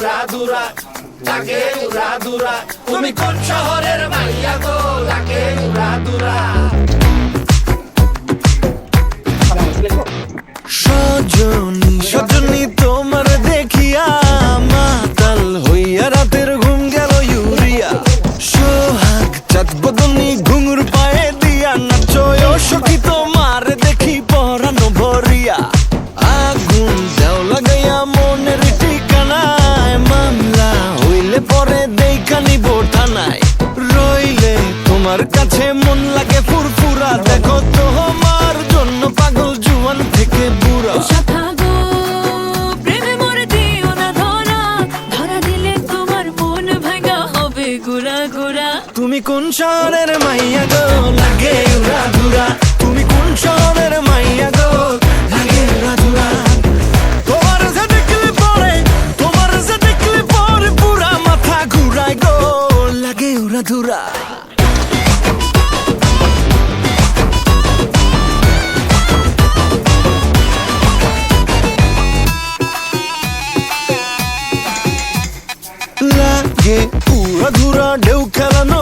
উড়া দুরা তাকে উরা দুরা। তুমি কোন শহরের মাইয়া গুড়া গুড়া তুমি কোন শহরের মাইয়া গো? লাগে উড়া ঘুরা তুমি কোন শহরের মাইয়া গো? লাগে যে যে মাথা লাগে লাগে। উড়া ধুরা ঢেউ খেলানো